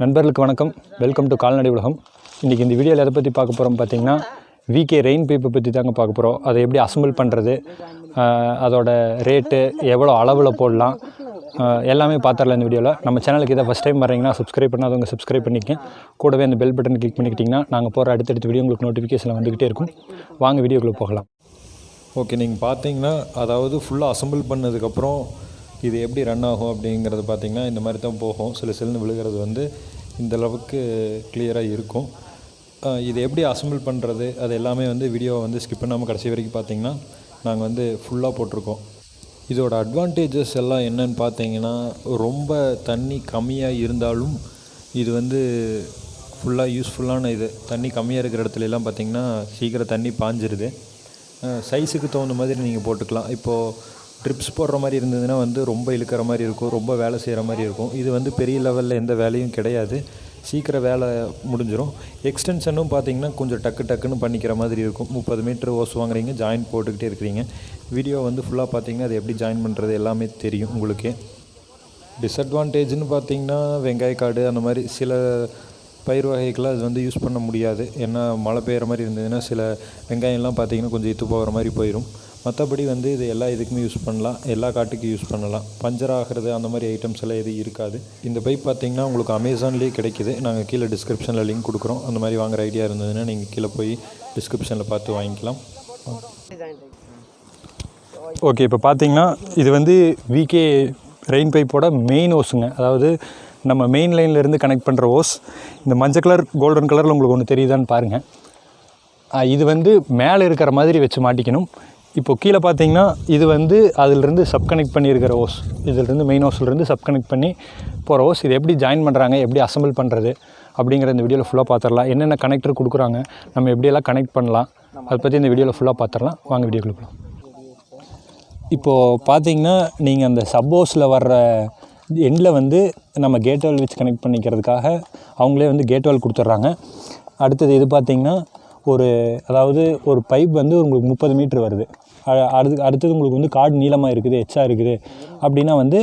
நண்பர்களுக்கு வணக்கம். Welcome to கால்நடை உலகம். இன்றைக்கி இந்த வீடியோவில் எதை பற்றி பார்க்க போகிறோம் பார்த்தீங்கன்னா விகே ரெயின் பைப்பை பற்றி தாங்க பார்க்க போகிறோம் அதை எப்படி அசம்பிள் பண்ணுறது அதோட ரேட்டு எவ்வளோ அளவில் போடலாம் எல்லாமே பார்த்துடலாம் இந்த வீடியோவில் நம்ம சேனலுக்கு இதை ஃபஸ்ட் டைம் வரீங்கன்னா சப்ஸ்கிரைப் பண்ணாதவங்க சப்ஸ்கிரைப் பண்ணிக்க கூடவே அந்த பெல் பட்டன் கிளிக் பண்ணிக்கிட்டிங்கன்னா நாங்கள் போகிற அடுத்தடுத்த வீடியோ உங்களுக்கு நோட்டிஃபிகேஷன் வந்துக்கிட்டே இருக்கும். வாங்க வீடியோக்குள்ளே போகலாம். ஓகே நீங்கள் பார்த்தீங்கன்னா அதாவது ஃபுல்லாக அசெம்பிள் பண்ணதுக்கப்புறம் இது எப்படி ரன் ஆகும் அப்படிங்கிறது பார்த்தீங்கன்னா இந்த மாதிரி தான் போகும். சில சிலன்னு விழுகிறது வந்து இந்த அளவுக்கு கிளியராக இருக்கும். இது எப்படி அசம்பிள் பண்ணுறது அது எல்லாமே வந்து வீடியோவை வந்து ஸ்கிப் பண்ணாமல் கடைசி வரைக்கும் பார்த்தீங்கன்னா நாங்கள் வந்து ஃபுல்லாக போட்டிருக்கோம். இதோட அட்வான்டேஜஸ் எல்லாம் என்னன்னு பார்த்தீங்கன்னா ரொம்ப தண்ணி கம்மியாக இருந்தாலும் இது வந்து ஃபுல்லாக யூஸ்ஃபுல்லான இது. தண்ணி கம்மியாக இருக்கிற இடத்துலலாம் பார்த்திங்கன்னா பார்த்தீங்கன்னா சீக்கிரம் தண்ணி பாஞ்சிருது. சைஸுக்கு தகுந்த மாதிரி நீங்கள் போட்டுக்கலாம். இப்போது ட்ரிப்ஸ் போடுற மாதிரி இருந்ததுன்னா வந்து ரொம்ப இழுக்கிற மாதிரி இருக்கும் ரொம்ப வேலை செய்கிற மாதிரி இருக்கும். இது வந்து பெரிய லெவலில் எந்த வேலையும் கிடையாது. சீக்கிரம் வேலை முடிஞ்சிடும் எக்ஸ்டென்ஷனும் பார்த்தீங்கன்னா கொஞ்சம் டக்கு டக்குன்னு பண்ணிக்கிற மாதிரி இருக்கும். முப்பது மீட்ரு ஓஸ் வாங்குறீங்க ஜாயின் போட்டுக்கிட்டே இருக்கிறீங்க. வீடியோ வந்து ஃபுல்லாக பார்த்தீங்கன்னா அது எப்படி ஜாயின் பண்ணுறது எல்லாமே தெரியும் உங்களுக்கே. டிஸ்அட்வான்டேஜ்னு பார்த்தீங்கன்னா வெங்காயக்காடு அந்த மாதிரி சில பயிர் வகைகளை அது வந்து யூஸ் பண்ண முடியாது. ஏன்னா மழை பெய்கிற மாதிரி இருந்ததுன்னா சில வெங்காயம்லாம் பார்த்தீங்கன்னா கொஞ்சம் இத்து போகிற மாதிரி போயிடும் மற்றபடி வந்து இது எல்லா இதுக்குமே யூஸ் பண்ணலாம். எல்லா காட்டுக்கும் யூஸ் பண்ணலாம். பஞ்சர் ஆகிறது அந்த மாதிரி ஐட்டம்ஸ் எல்லாம் எதுவும் இருக்காது. இந்த பைப் பார்த்தீங்கன்னா உங்களுக்கு அமேசான்லேயே கிடைக்குது. நாங்கள் கீழே டிஸ்கிரிப்ஷனில் லிங்க் கொடுக்குறோம். அந்த மாதிரி வாங்குற ஐடியா இருந்ததுன்னா நீங்கள் கீழே போய் டிஸ்கிரிப்ஷனில் பார்த்து வாங்கிக்கலாம். ஓகே இப்போ பார்த்தீங்கன்னா இது வந்து விகே ரெயின் பைப்போட மெயின் ஓஸுங்க அதாவது நம்ம மெயின் லைன்லேருந்து கனெக்ட் பண்ணுற ஓஸ் இந்த மஞ்சள் கலர் கோல்டன் கலரில் உங்களுக்கு ஒன்று தெரியுதான்னு பாருங்கள் இது வந்து மேலே இருக்கிற மாதிரி வச்சு மாட்டிக்கணும். இப்போ கீழே பார்த்தீங்கன்னா இது வந்து அதிலிருந்து சப் கனெக்ட் பண்ணியிருக்கிற ஓஸ் இதிலிருந்து மெயின் ஓஸ்லேருந்து சப் கனெக்ட் பண்ணி போகிற ஓஸ் இது எப்படி ஜாயின் பண்ணுறாங்க எப்படி அசம்பிள் பண்ணுறது அப்படிங்கிற இந்த வீடியோவில் ஃபுல்லாக பார்த்துடலாம். என்னென்ன கனெக்டர் கொடுக்குறாங்க நம்ம எப்படியெல்லாம் கனெக்ட் பண்ணலாம் அதை பற்றி இந்த வீடியோவில் ஃபுல்லாக பார்த்துடலாம். வாங்க வீடியோ கொடுக்கலாம் இப்போது பார்த்தீங்கன்னா நீங்கள் அந்த சப்போஸில் வர்ற எண்டில் வந்து நம்ம கேட்வெல் வச்சு கனெக்ட் பண்ணிக்கிறதுக்காக அவங்களே வந்து கேட்வெல் கொடுத்துட்றாங்க. அடுத்தது இது பார்த்தீங்கன்னா ஒரு அதாவது ஒரு பைப் வந்து உங்களுக்கு முப்பது மீட்ரு வருது. அடுத்து அடுத்தது உங்களுக்கு வந்து காடு நீளமாக இருக்குது எச்சாக இருக்குது. அப்படின்னா வந்து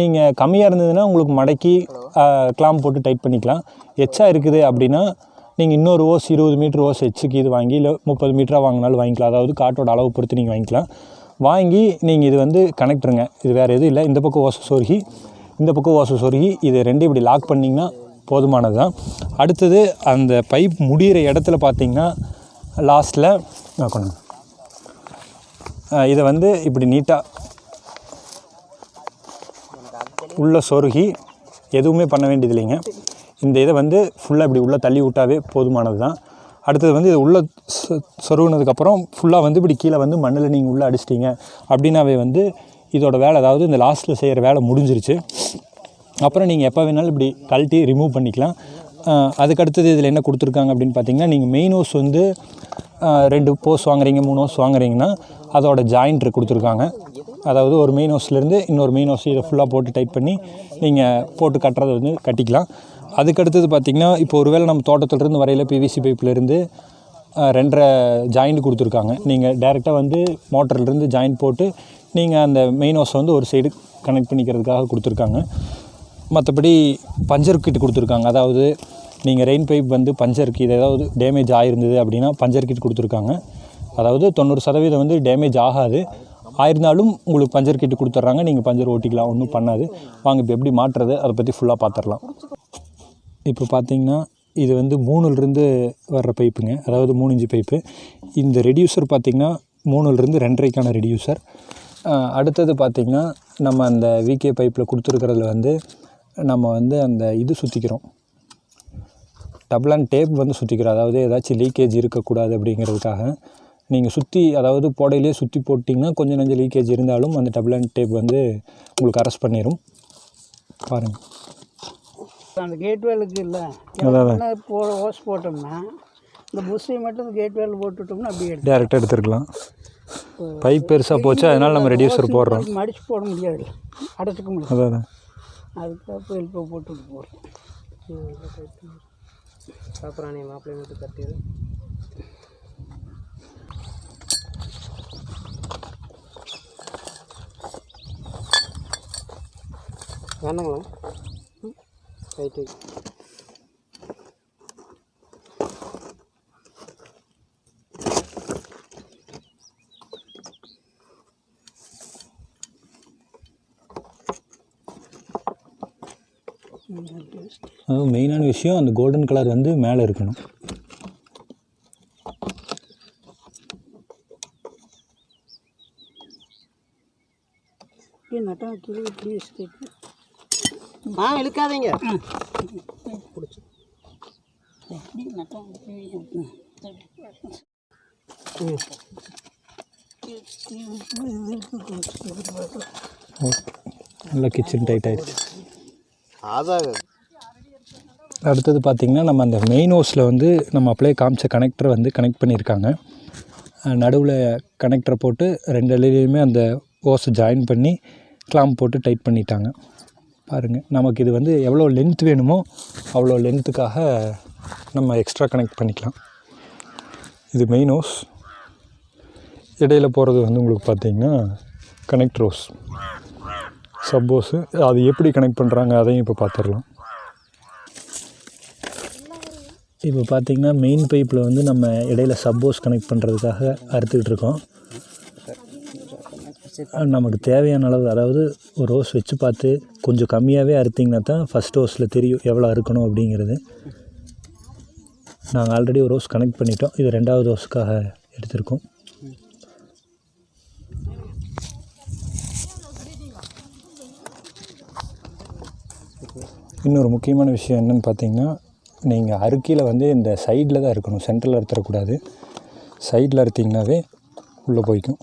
நீங்கள் கம்மியாக இருந்ததுன்னா உங்களுக்கு மடக்கி கிளாம் போட்டு டைட் பண்ணிக்கலாம். எச்சா இருக்குது அப்படின்னா நீங்கள் இன்னொரு ஓஸ் இருபது மீட்ரு ஓஸ் எச்சுக்கு இது வாங்கி இல்லை முப்பது மீட்டராக வாங்கினாலும் வாங்கிக்கலாம். அதாவது காட்டோட அளவு பொறுத்து நீங்கள் வாங்கிக்கலாம். வாங்கி நீங்கள் இது வந்து கனெக்டருங்க இது வேறு எதுவும் இல்லை. இந்த பக்கம் ஓசை சொருகி இந்த பக்கம் ஓசை சொருகி இது ரெண்டு இப்படி லாக் பண்ணிங்கன்னா போதுமானது தான் அடுத்தது அந்த பைப் முடிகிற இடத்துல பார்த்தீங்கன்னா லாஸ்ட்டில் கொண்டு இதை வந்து இப்படி நீட்டாக உள்ளே சொருகி எதுவுமே பண்ண வேண்டியது இல்லைங்க. இந்த இதை வந்து ஃபுல்லாக இப்படி உள்ளே தள்ளி விட்டாவே போதுமானது தான். அடுத்தது வந்து இது உள்ளே சொ- சொருகுனதுக்கப்புறம் ஃபுல்லாக வந்து இப்படி கீழே வந்து மண்ணில் நீங்கள் உள்ளே அடிச்சிட்டிங்க. அப்படின்னாவே வந்து இதோட வேலை அதாவது இந்த லாஸ்ட்டில் செய்கிற வேலை முடிஞ்சிருச்சு. அப்புறம் நீங்கள் எப்போ வேணாலும் இப்படி கழட்டி ரிமூவ் பண்ணிக்கலாம். அதுக்கடுத்தது அதுக்கு அடுத்தது இதில் என்ன கொடுத்துருக்காங்க அப்படின்னு பார்த்தீங்கன்னா நீங்கள் மெயின் ஹோஸ் வந்து ரெண்டு போஸ் வாங்குறீங்க மூணு ஹோஸ் வாங்குறீங்கன்னா அதோட ஜாயிண்ட்ரு கொடுத்துருக்காங்க. அதாவது ஒரு மெயின் ஹவுஸ்லேருந்து இன்னொரு மெயின் ஹவுஸ் இதை ஃபுல்லாக போட்டு டைட் பண்ணி நீங்கள் போட்டு கட்டுறதை வந்து கட்டிக்கலாம். அதுக்கடுத்தது பார்த்திங்கன்னா இப்போ ஒருவேளை நம்ம தோட்டத்துலேருந்து வரையில் பிவிசி பைப்லேருந்து ரெண்டரை ஜாயிண்ட் கொடுத்துருக்காங்க. நீங்கள் டேரெக்டாக வந்து மோட்டர்லேருந்து ஜாயிண்ட் போட்டு நீங்கள் அந்த மெயின் ஹவுஸை வந்து ஒரு சைடு கனெக்ட் பண்ணிக்கிறதுக்காக கொடுத்துருக்காங்க. மற்றபடி பஞ்சர் கிட் கொடுத்துருக்காங்க. அதாவது நீங்கள் ரெயின் பைப் வந்து பஞ்சருக்கு இது ஏதாவது டேமேஜ் ஆகிருந்தது அப்படின்னா பஞ்சர் கிட் கொடுத்துருக்காங்க. அதாவது தொண்ணூறு சதவீதம் வந்து டேமேஜ் ஆகாது. ஆயிருந்தாலும் உங்களுக்கு பஞ்சர் கிட்டு கொடுத்துட்றாங்க. நீங்கள் பஞ்சர் ஓட்டிக்கலாம். ஒன்றும் பண்ணாது. வாங்க இப்போ எப்படி மாட்டுறது? அதை பற்றி ஃபுல்லாக பார்த்துடலாம் இப்போ பார்த்தீங்கன்னா இது வந்து மூணுலேருந்து வர்ற பைப்புங்க அதாவது மூணு இன்ச்சு பைப்பு இந்த ரெடியூசர் பார்த்திங்கன்னா மூணுலேருந்து ரெண்டரைக்கான ரெடியூசர் அடுத்தது பார்த்திங்கன்னா நம்ம அந்த விகே பைப்பில் கொடுத்துருக்கிறதுல வந்து நம்ம வந்து அந்த இது சுற்றிக்கிறோம் டபுள் அண்ட் டேப் வந்து சுற்றிக்கிறோம் அதாவது ஏதாச்சும் லீக்கேஜ் இருக்கக்கூடாது அப்படிங்கிறதுக்காக. நீங்கள் சுற்றி அதாவது போடையிலே சுற்றி போட்டிங்கன்னா கொஞ்சம் நஞ்சம் லீக்கேஜ் இருந்தாலும் அந்த டபுள் அண்ட் டேப் வந்து உங்களுக்கு அரெஸ்ட் பண்ணிடும் பாருங்கள் அந்த கேட் வேலுக்கு இல்லை. அதான். போ ஓஸ் போட்டோம்னா இந்த புஷ்ஷை மட்டும் இந்த கேட் வேல் போட்டுட்டோம்னா அப்படியே எடுத்து டேரெக்டாக எடுத்துருக்கலாம். பைப் பெருசாக போச்சு அதனால் நம்ம ரெடியூசர் போடுறோம். மடிச்சு போட முடியாது. அடைச்சிக்க முடியாது. அதான். அதுக்கப்புறம் ஹெல்ப்பை போட்டுட்டு போகிறோம் அப்புறம் நீ மாப்பிள்ளை மட்டும் கட்டிடு. வேணுங்களா ரைட்டு அதுவும் மெயினான விஷயம் அந்த கோல்டன் கலர் வந்து மேலே இருக்கணும் இப்படியே நட்டா கீழே இப்படி ஸ்ட்ரைட் ஆ இழுக்காதீங்க. நல்லா கிச்சன் டைட் ஆயிடுச்சு. ஆதாது அடுத்தது பார்த்திங்கன்னா நம்ம அந்த மெயின் ஹோஸில் வந்து நம்ம அப்படியே காமிச்ச கனெக்டரை வந்து கனெக்ட் பண்ணியிருக்காங்க. நடுவில் கனெக்டரை போட்டு ரெண்டு இலையிலையுமே அந்த ஹோஸை ஜாயின் பண்ணி கிளாம்ப் போட்டு டைட் பண்ணிட்டாங்க. பாருங்கள் நமக்கு இது வந்து எவ்வளோ லென்த் வேணுமோ அவ்வளோ லென்த்துக்காக நம்ம எக்ஸ்ட்ரா கனெக்ட் பண்ணிக்கலாம். இது மெயின் ஹோஸ் இடையில போகிறது வந்து உங்களுக்கு பார்த்தீங்கன்னா கனெக்ட் ரோஸ் சப்போஸு அது எப்படி கனெக்ட் பண்ணுறாங்க அதையும் இப்போ பார்த்துடலாம் இப்போ பார்த்திங்கன்னா மெயின் பைப்பில் வந்து நம்ம இடையில சப்போஸ் கனெக்ட் பண்ணுறதுக்காக அறுத்துக்கிட்டு இருக்கோம். நமக்கு தேவையான அளவு அதாவது ஒரு ரோஸ் வச்சு பார்த்து கொஞ்சம் கம்மியாகவே அறுத்திங்கன்னா தான் ஃபஸ்ட் ரோஸில் தெரியும் எவ்வளோ அறுக்கணும் அப்படிங்கிறது. நாங்கள் ஆல்ரெடி ஒரு ரோஸ் கனெக்ட் பண்ணிட்டோம். இது ரெண்டாவது ரோஸ்க்காக எடுத்திருக்கோம். இன்னொரு முக்கியமான விஷயம் என்னென்னு பார்த்தீங்கன்னா நீங்கள் அறுக்கையில் வந்து இந்த சைடில் தான் இருக்கணும். சென்டரில் அறுத்துறக்கூடாது. சைடில் அறுத்திங்கனாவே உள்ளே போய்க்கும்.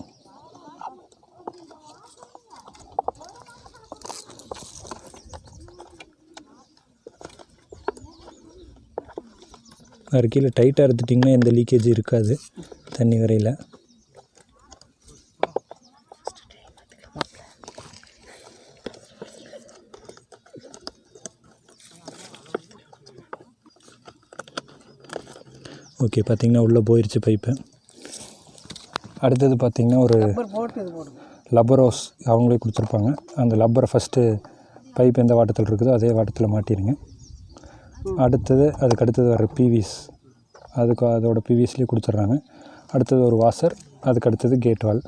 அறுக்கையில் டைட்டாக அறுத்துட்டிங்கன்னா எந்த லீக்கேஜ் இருக்காது. தண்ணி வரையில். ஓகே பார்த்தீங்கன்னா உள்ளே போயிடுச்சு பைப்பு அடுத்தது பார்த்தீங்கன்னா ஒரு போடுங்க. லப்பரோஸ் அவங்களே கொடுத்துருப்பாங்க. அந்த லப்பரை ஃபஸ்ட்டு பைப் எந்த வாட்டத்தில் இருக்குதோ அதே வாட்டத்தில் மாட்டிடுங்க அடுத்தது அதுக்கு அடுத்தது வர பிவிஸ் அதுக்கு அதோட பிவிஸ்லேயே கொடுத்துட்றாங்க. அடுத்தது ஒரு வாசர் அதுக்கு அடுத்தது கேட் வால்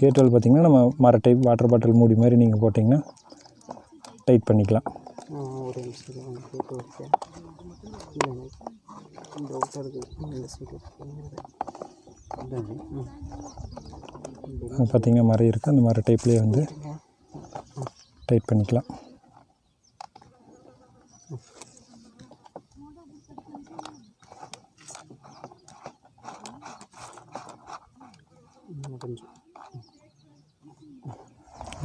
கேட் வால் பார்த்திங்கன்னா நம்ம மர டைப் வாட்டர் பாட்டில் மூடி மாதிரி நீங்கள் போட்டிங்கன்னா டைட் பண்ணிக்கலாம். ஒரு நிமிஷம் இந்த இந்த சைடு பார்த்திங்கன்னா மரம் இருக்குது அந்த மர டைப்லேயே வந்து டைட் பண்ணிக்கலாம் கொஞ்சம்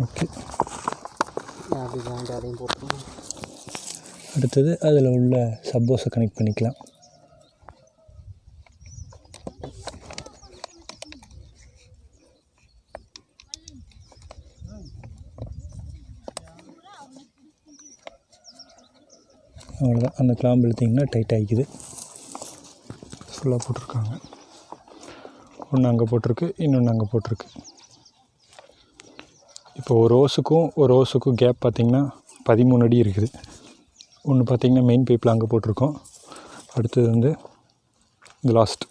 ஓகே அப்படி வாண்டி அதையும் போட்டுருவோம். அடுத்தது அதில் உள்ள சப்போஸை கனெக்ட் பண்ணிக்கலாம். அவ்வளோதான் அந்த கிளாம்பு இழுத்திங்கன்னா டைட் ஆகிக்குது ஃபுல்லாக போட்டிருக்காங்க. ஒன்று அங்கே போட்டிருக்கு இன்னொன்று அங்கே போட்டிருக்கு. இப்போ ஒரு ரோஸுக்கும் ஒரு ரோஸுக்கும் கேப் பார்த்திங்கன்னா பதிமூணு அடி இருக்குது. ஒன்று பார்த்தீங்கன்னா மெயின் பைப்பில் அங்கே போட்டிருக்கோம். அடுத்தது வந்து இந்த லாஸ்ட்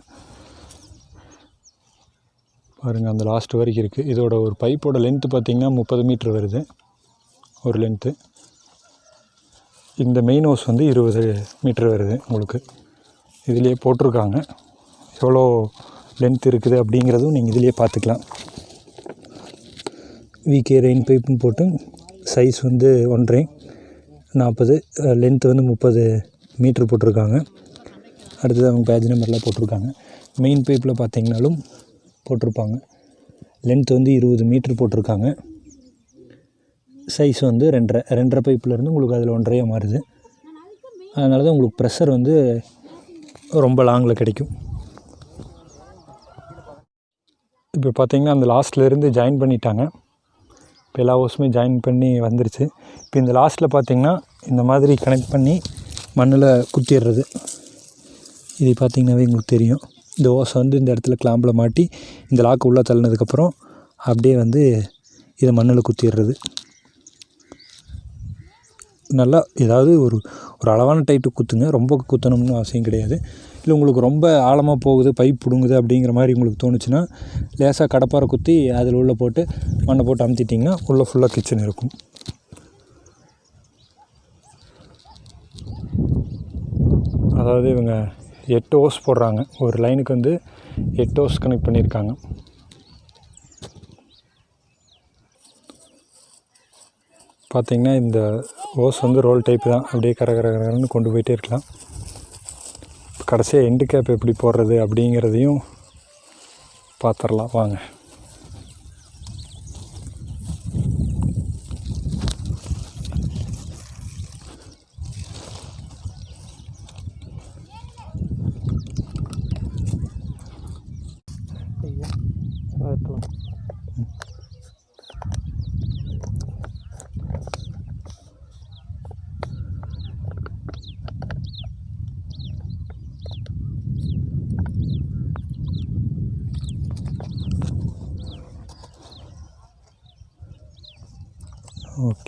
பாருங்கள் அந்த லாஸ்ட் வரைக்கும் இருக்குது இதோட ஒரு பைப்போட லென்த்து பார்த்தீங்கன்னா முப்பது மீட்ரு வருது. ஒரு லென்த்து இந்த மெயின் ஹவுஸ் வந்து இருபது மீட்ரு வருது உங்களுக்கு. இதுலேயே போட்டிருக்காங்க. எவ்வளோ லென்த் இருக்குது அப்படிங்கிறதும் நீங்கள் இதுலேயே பார்த்துக்கலாம். விகே ரெயின் பைப்புன்னு போட்டு சைஸ் வந்து ஒன்றரை நாற்பது லென்த் வந்து முப்பது மீட்ரு போட்டிருக்காங்க. அடுத்தது அவங்க பேஜ் நம்பர்லாம் போட்டிருக்காங்க. மெயின் பைப்பில் பார்த்திங்கனாலும் போட்டிருப்பாங்க. லென்த் வந்து இருபது மீட்ரு போட்டிருக்காங்க. சைஸ் வந்து ரெண்டரை ரெண்டரை பைப்பிலேருந்து உங்களுக்கு அதில் ஒன்றரையாக மாறுது. அதனால தான் உங்களுக்கு ப்ரெஷர் வந்து ரொம்ப லாங்கில் கிடைக்கும். இப்போ பார்த்திங்கன்னா அந்த லாஸ்ட்லேருந்து ஜாயின் பண்ணிட்டாங்க. இப்போ எல்லா ஹவுஸுமே ஜாயின் பண்ணி வந்துருச்சு. இப்போ இந்த லாஸ்ட்டில் பார்த்திங்கன்னா இந்த மாதிரி கனெக்ட் பண்ணி மண்ணில் குத்திடுறது இது பார்த்திங்கனாவே உங்களுக்கு தெரியும். இந்த ஓசை வந்து இந்த இடத்துல கிளாம்பில் மாட்டி இந்த லாக்கு உள்ளே தள்ளினதுக்கப்புறம் அப்படியே வந்து இதை மண்ணில் குத்திடுறது நல்லா ஏதாவது ஒரு ஒரு அளவான டைட்டு குத்துங்க. ரொம்ப குத்தணும்னு அவசியம் கிடையாது. இல்லை உங்களுக்கு ரொம்ப ஆழமாக போகுது பைப் பிடுங்குது அப்படிங்கிற மாதிரி உங்களுக்கு தோணுச்சுன்னா லேசாக கடப்பாரை குத்தி அதில் உள்ளே போட்டு மண்ணை போட்டு அமுத்திட்டிங்கன்னா உள்ளே ஃபுல்லாக கிச்சன் இருக்கும். அதாவது இவங்க எட்டு ஓஸ் போடுறாங்க. ஒரு லைனுக்கு வந்து எட்டு ஓஸ் கனெக்ட் பண்ணியிருக்காங்க. பார்த்தீங்கன்னா இந்த ஓஸ் வந்து ரோல் டைப் தான். அப்படியே கரகரகரன்னு கொண்டு போயிட்டே இருக்கலாம். கடைசியாக எண்டு கேப் எப்படி போடுறது அப்படிங்கிறதையும் பார்த்துடலாம். வாங்க.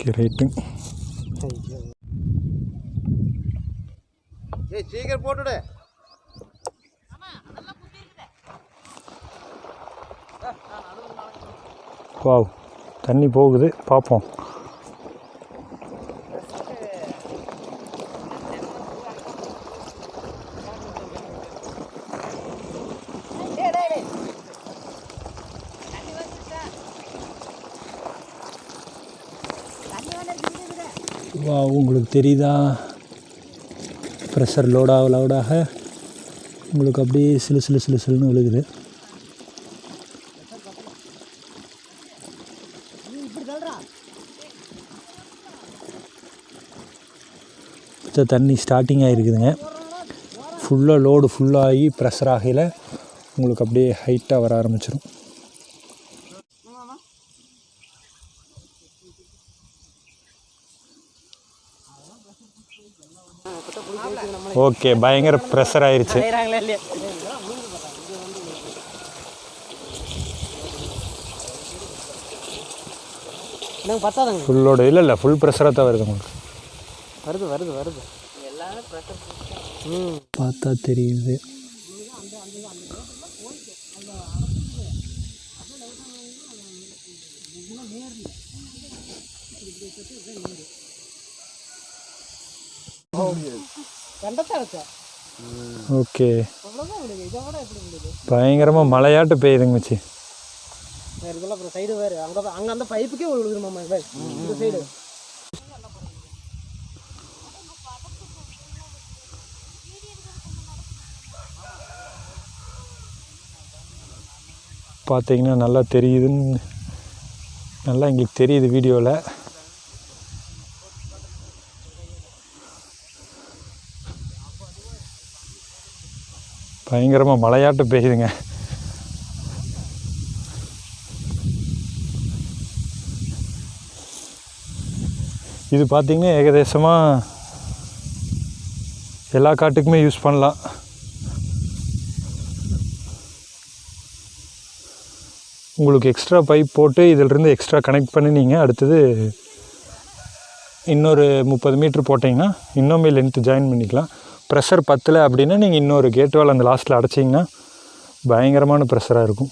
ஓகே ரைட்டு ஐயோ ஏய் சீக்கிரம் போட்டுடு. வாவ் தண்ணி போகுது பார்ப்போம் வா உங்களுக்கு தெரியுதா? ப்ரெஷர் லோடாக லோடாக உங்களுக்கு அப்படியே சிலு சிலு சிலு சிலுன்னு விழுகுது. தண்ணி ஸ்டார்டிங் ஆகிருக்குதுங்க ஃபுல்லாக லோடு ஃபுல்லாகி ப்ரெஷர் ஆகையில் உங்களுக்கு அப்படியே ஹைட்டாக வர ஆரம்பிச்சிடும் ஓகே பயங்கர ப்ரெஷர் ஆயிருச்சு. எனக்கு பத்தாதுங்க. ஃபுல் லோடு இல்லை இல்லை ஃபுல் ப்ரெஷராக தான் வருது உங்களுக்கு. வருது வருது வருது. ம். பார்த்தா தெரியுது. ஓகே. பயங்கரமாக மழையாட்டு பெய்யுதுங்க மச்சி. அப்புறம் சைடு வேறு. அங்கே அங்கே அந்த பைப்புக்கே ஒரு விழுதுமாம்மா இந்த சைடு பார்த்தீங்கன்னா நல்லா தெரியுதுன்னு நல்லா எங்களுக்கு தெரியுது வீடியோவில் பயங்கரமாக மழையாட்டு பெய்யுதுங்க. இது பார்த்திங்கன்னா ஏகதேசமாக எல்லா காட்டுக்குமே யூஸ் பண்ணலாம். உங்களுக்கு எக்ஸ்ட்ரா பைப் போட்டு இதிலிருந்து எக்ஸ்ட்ரா கனெக்ட் பண்ணி நீங்கள் அடுத்தது இன்னொரு முப்பது மீட்ரு போட்டிங்கன்னா இன்னுமே லென்த்து ஜாயின் பண்ணிக்கலாம். ப்ரெஷர் பத்தலை அப்படின்னா நீங்கள் இன்னொரு கேட் வால் அந்த லாஸ்ட்டில் அடைச்சிங்கன்னா பயங்கரமான ப்ரெஷராக இருக்கும்.